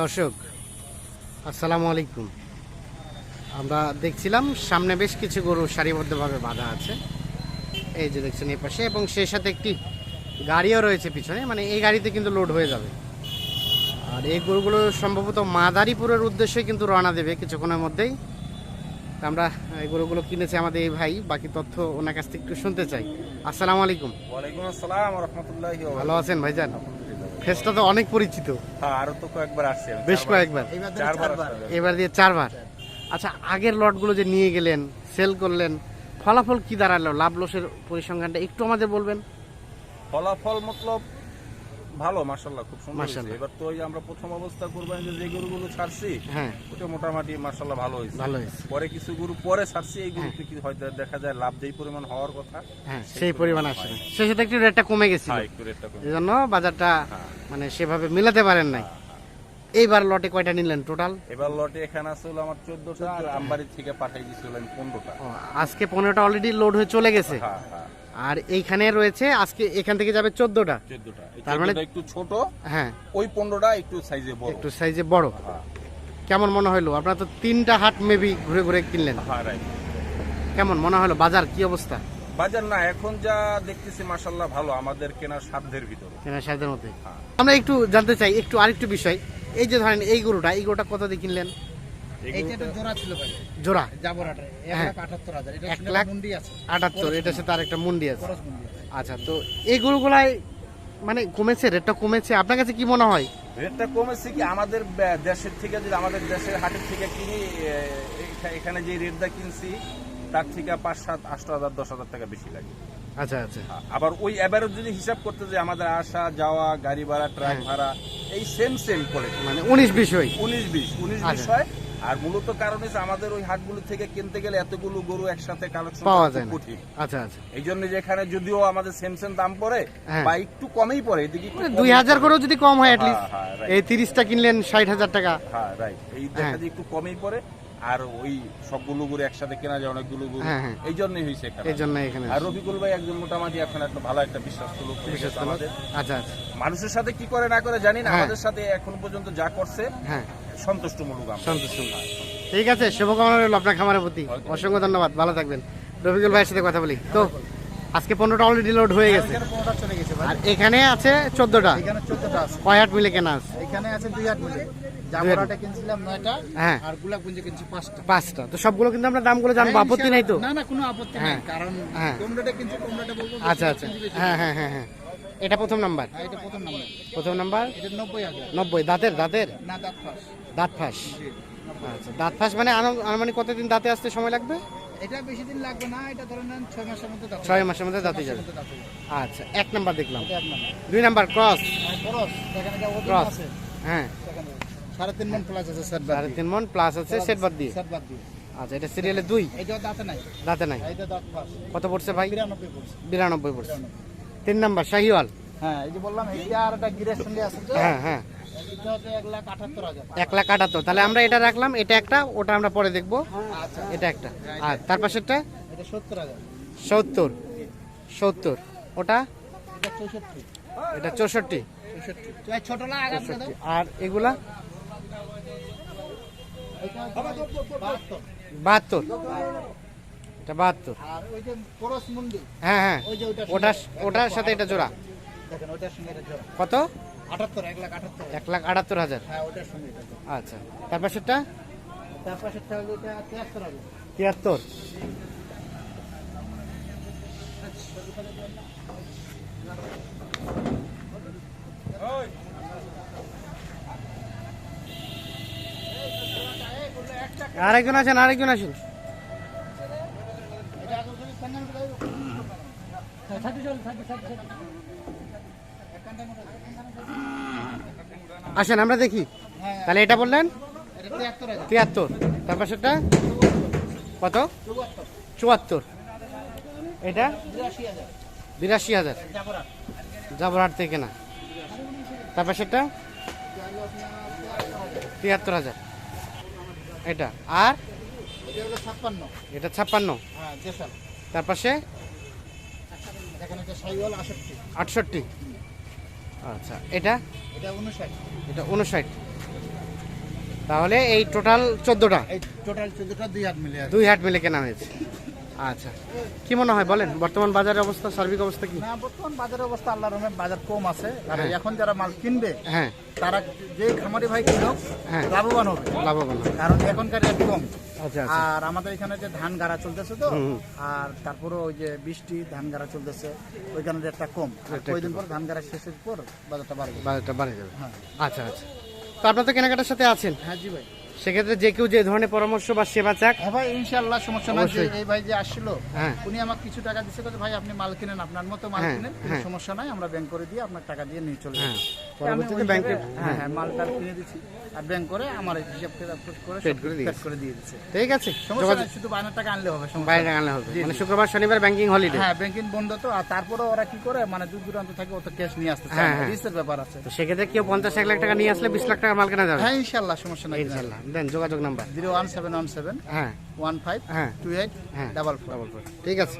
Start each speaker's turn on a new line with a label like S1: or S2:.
S1: দর্শক আসসালামু আলাইকুম। আমরা দেখছিলাম সামনে বেশ কিছু গরু সারিবদ্ধভাবে বাঁধা আছে। এই যে দেখছেন এই পাশে এবং সেই সাথে একটি গাড়িও রয়েছে পিছনে মানে এই গাড়িতে কিন্তু লোড হয়ে যাবে। আর এই গরুগুলো সম্ভবত মাদারীপুরের উদ্দেশ্যে কিন্তু রওনা দেবে কিছুক্ষণের মধ্যেই। আমরা এই গরুগুলো কিনেছি আমাদের এই ভাই বাকি তথ্য ওনার কাছ থেকে একটু শুনতে চাই। আসসালামু আলাইকুম।
S2: ওয়ালাইকুম আসসালাম রহমতুল্লাহি
S1: ভালো আছেন ভাইজান? ফেসটা তো অনেক পরিচিত।
S2: হ্যাঁ আরও তো কয়েকবার আসছি
S1: বেশ কয়েকবার। এবার দিয়ে চারবার আচ্ছা আগের লটগুলো যে নিয়ে গেলেন সেল করলেন ফলাফল কি দাঁড়াল? লাভ লসের পরিসংখ্যানটা একটু আমাদের বলবেন।
S2: ফলাফল মতলব ভালো মাশাল্লাহ খুব সুন্দর এবার তো ওই যে আমরা প্রথম অবস্থা কোরবানি যে গরুগুলো ছাড়ছি
S1: হ্যাঁ।
S2: ওটা মোটামুটি মাশাল্লাহ ভালো হয়েছে।
S1: ভালো হয়েছে।
S2: পরে কিছু গরু পরে ছাড়ছি এই গরুতে কি হয়তো দেখা যায় লাভ যেই পরিমাণ হওয়ার কথা
S1: হ্যাঁ সেই পরিমাণ আসে সেই সাথে একটু রেটটা কমে
S2: হ্যাঁ একটু রেটটা কম
S1: এই জন্য বাজারটা
S2: হ্যাঁ।
S1: মানে সেভাবে মিলাতে পারেন নাই। এইবার লটে কয়টা নিলেন টোটাল?
S2: এবার লটে এখানে আছে হলো আমার চোদ্দটা আর আমবাড়ির থেকে পাঠিয়ে দিয়েছিল আমি পনেরোটা।
S1: আজকে পনেরোটা অলরেডি লোড হয়ে চলে গেছে?
S2: হ্যাঁ হ্যাঁ।
S1: আর এইখানে রয়েছে আজকে এখান থেকে যাবে চোদ্দটা? তার মানে-
S2: একটু ছোট
S1: হ্যাঁ।
S2: ওই পনেরোটা একটু সাইজে বড়।
S1: একটু সাইজে বড়।
S2: হ্যাঁ।
S1: কেমন মনে হলো? আপনারা তো তিনটা হাট মেবি ঘুরে ঘুরে কিনলেন।
S2: হ্যাঁ রাইট
S1: কেমন মনে হলো? বাজার কি অবস্থা?
S2: বাজার না এখন যা দেখতেছি মাসাল্লাহ ভালো আমাদের কেনার সাধ্যের ভিতরে।
S1: কেনার সাধ্যের মধ্যে।
S2: হ্যাঁ।
S1: আমরা একটু জানতে চাই একটু আরেকটু বিষয়। এই যে ধরেন এই গরুটা এই গরুটা কত দিয়ে কিনলেন?
S3: জোড়া এক
S1: হ্যাঁ।
S3: লাখ আটাত্তর
S1: এটার সাথে আরেকটা মুন্ডি আছে। আচ্ছা তো এই মানে কমেছে রেটটা কমেছে। আপনার কাছে কি মনে হয়?
S2: রেটটা কমেছে কি? আমাদের দেশের থেকে যদি আমাদের দেশের হাটের থেকে কিনি এখানে যে রেটটা কিনছি তার থেকে পাঁচ সাত আট হাজার দশ হাজার টাকা বেশি লাগে
S1: আচ্ছা আচ্ছা
S2: আবার ওই অ্যাভারেজ যদি হিসাব করতে যে আমাদের আসা যাওয়া গাড়ি ভাড়া ট্রাক
S1: হ্যাঁ।
S2: ভাড়া এই সেম সেম কোয়ালিটি
S1: মানে উনিশ বিষয়
S2: উনিশ বিশ উনিশ বিশ
S1: আচ্ছা।
S2: হয় আর মূলত কারণ হচ্ছে আমাদের ওই হাটগুলো থেকে কিনতে গেলে এতগুলো গরু একসাথে কালেকশন
S1: পাওয়া যায়
S2: কঠিন
S1: আচ্ছা আচ্ছা
S2: এই জন্য যেখানে যদিও আমাদের সেম সেম দাম পড়ে
S1: হ্যাঁ।
S2: বা একটু কমেই পড়ে এদিকে
S1: মানে দুই হাজার। করেও যদি কম হয় অ্যাটলিস্ট
S2: হ্যাঁ, হ্যাঁ.
S1: এই তিরিশটা কিনলেন ষাট হাজার টাকা
S2: হ্যাঁ রাইট এই দেখা
S1: হ্যাঁ।
S2: যায় একটু কমেই পড়ে আর ওই সবগুলো গরু একসাথে কেনা যায় অনেকগুলো গরু
S1: হ্যাঁ, হ্যাঁ।
S2: এই জন্যই হয়েছে
S1: এই জন্য এখানে
S2: আর ভাই একজন মোটামুটি এখন একটা ভালো একটা লোক আমাদের
S1: আচ্ছা আচ্ছা।
S2: মানুষের সাথে কি করে না করে জানি না।
S1: হ্যাঁ।
S2: আমাদের সাথে এখন পর্যন্ত যা করছে
S1: সন্তুষ্ট
S2: সন্তুষ্টমূলক আমরা।
S1: সন্তুষ্ট। ঠিক আছে শুভকামনা রইল আপনার খামারের প্রতি। অসংখ্য ধন্যবাদ। ভালো থাকবেন। রফিকুল ভাইয়ের সাথে কথা বলি। তো আজকে পনেরোটা অলরেডি লোড হয়ে গেছে। আর এখানে আছে চোদ্দটা। কয় হাট মিলে কেনা আছে?
S3: এখানে আছে দুই হাট মিলে।
S1: হ্যাঁ।
S3: পাঁচটা।
S1: তো সবগুলো কিন্তু আমরা দামগুলো জানব। আপত্তি নাই তো?
S3: না না কোনো আপত্তি
S1: হ্যাঁ।
S3: নাই কারণ বলব বেশি
S1: আচ্ছা আচ্ছা। হ্যাঁ হ্যাঁ হ্যাঁ হ্যাঁ। এটা প্রথম নাম্বার?
S3: হ্যাঁ, প্রথম নাম্বার। নব্বই
S1: দাঁতের দাঁতের?
S3: দাঁত ফাঁস।
S1: দাঁত ফাঁস। আচ্ছা দাঁত ফাঁস মানে আনু- আনুমানিক কতদিন দাঁতে আসতে সময় লাগবে?
S3: এটা বেশি দিন লাগবে না এটা ধরে নেন ছয় মাসের মধ্যে
S1: ছয় মাসের মধ্যে দাঁতে যাবে। আচ্ছা এক নাম্বার দেখলাম।
S3: এক নাম্বার।
S1: দুই নাম্বার ক্রস।
S3: আর খরচ এখানে যা ওজন আছে
S1: হ্যাঁ।
S3: সাড়ে তিন মন প্লাস আছে সেট
S1: সাড়ে তিন মন প্লাস আছে সেট বাদ দিয়ে।
S3: সেট বাদ দিয়ে।
S1: আচ্ছা এটা সিরিয়ালে দুই?
S3: এইটা দাঁতে নাই।
S1: দাঁতে নাই। কত পড়ছে ভাই?
S3: বিরানব্বই পড়ছে।
S1: তিন নাম্বার শাহিওয়াল।
S3: হ্যাঁ এই যে বললাম এইটা আর একটা গিরের সঙ্গে আছে তো।
S1: হ্যাঁ হ্যাঁ।
S3: এটা এক লাখ আটাত্তর,
S1: তাহলে আমরা এটা রাখলাম, এটা একটা, ওটা আমরা পরে দেখব। এটা একটা। আর তার পাশেরটা?
S3: সত্তর।
S1: সত্তর। ওটা?
S3: এটা চৌষট্টি।
S1: আর এগুলা?
S3: বাহাত্তর।
S1: এটা বাহাত্তর। হ্যাঁ হ্যাঁ।
S3: ওই যে ওইটা
S1: ওটা ওটার সাথে এটা জোড়া। কত?
S3: আটাত্তর এক লাখ আটাত্তর।
S1: এক লাখ আটাত্তর হাজার?
S3: হ্যাঁ সঙ্গে
S1: আচ্ছা তার পাশেরটা?
S3: তার পাশে থাকলে এটা তিয়াত্তর
S1: আরেকজন আছেন আরেকজন আছেন আসেন আমরা দেখি।
S3: হ্যাঁ,
S1: তাহলে এটা বললেন?
S3: তিয়াত্তর হাজার।
S1: তিয়াত্তর। তার পাশেরটা? কত?
S3: চুয়াত্তর।
S1: এটা?
S3: বিরাশি হাজার।
S1: জাবরহাট থেকে না। তার পাশেরটা? তিয়াত্তর হাজার। এটা। আর?
S3: এটা ছাপ্পান্ন।
S1: এটা ছাপ্পান্ন।
S3: হ্যাঁ
S1: তার পাশে? আটষট্টি। আচ্ছা এটা?
S3: এটা উনষাট
S1: এটা উনষাট তাহলে এই টোটাল চোদ্দোটা?
S3: এই টোটাল চোদ্দটা দুই হাত মিলে
S1: দুই হাট মিলে কেনা হয়েছে। আচ্ছা কি মনে হয় বলেন বর্তমান বাজারের অবস্থা সার্বিক অবস্থা কি?
S3: না বর্তমান বাজারের অবস্থা আল্লাহ রহমের বাজার কম আছে। আর
S1: হ্যাঁ।
S3: এখন যারা মাল কিনবে
S1: হ্যাঁ।
S3: তারা যে খামারি ভাই কিনুক
S1: হ্যাঁ।
S3: লাভবান হবে।
S1: লাভবান।
S3: কারণ এখনকার রেট কম। আর আমাদের এখানে যে ধান গাড়া চলতেছে তো আর তারপরে ওই যে বৃষ্টি ধান গাড়া চলতেছে ওইখানে রেটটা কম। কয়েকদিন পর ধান গাড়া শেষের পর বাজারটা বাড়বে
S1: বাজারটা বাড়ে যাবে।
S3: হ্যাঁ।
S1: আচ্ছা আচ্ছা। তো আপনার তো কেনাকাটার সাথে আছেন?
S3: হ্যাঁ জি ভাই।
S1: সেক্ষেত্রে যে কেউ যে ধরনের পরামর্শ বা সেবা চাক
S3: হ্যাঁ ভাই ইনশাআল্লাহ সমস্যা নাই। যে এই ভাই যে আসছিল
S1: হ্যাঁ।
S3: উনি আমাকে কিছু টাকা দিচ্ছে কথা ভাই আপনি মাল কিনেন আপনার মতো মাল
S1: হ্যাঁ,
S3: কিনেন কোনো। সমস্যা নাই আমরা ব্যাংক করে দিয়ে আপনার টাকা দিয়ে নিয়ে চলে
S1: পরবর্তীতে ব্যাংকে-
S3: হ্যাঁ। হ্যাঁ মালটা কিনে দিচ্ছি আর ব্যাংক করে আমার হিসাব করে সব
S1: করে দিয়ে
S3: করে দিয়ে দিচ্ছে
S1: ঠিক আছে
S3: সমস্যা নাই শুধু টাকা আনলে হবে সমস্যা
S1: আনলে হবে। মানে শুক্রবার শনিবার ব্যাংকিং হলিডে
S3: হ্যাঁ ব্যাংকিং বন্ধ তো আর তারপরে ওরা কি করে মানে দূর দূরান্ত থাকে ও তো ক্যাশ নিয়ে আসতে চায়। রিস্কের ব্যাপার আছে।
S1: তো সেক্ষেত্রে কেউ পঞ্চাশ এক লাখ টাকা নিয়ে আসলে বিশ লাখ টাকা মাল কেনা যাবে?
S3: হ্যাঁ ইনশাল্লাহ সমস্যা নাই।
S1: ইনশাল্লাহ দেন যোগাযোগ number.
S3: Zero one seven one seven
S1: হ্যাঁ।
S3: ওয়ান ফাইভ
S1: হ্যাঁ।
S3: টু এইট
S1: হ্যাঁ।
S3: Double four.
S1: ঠিক আছে।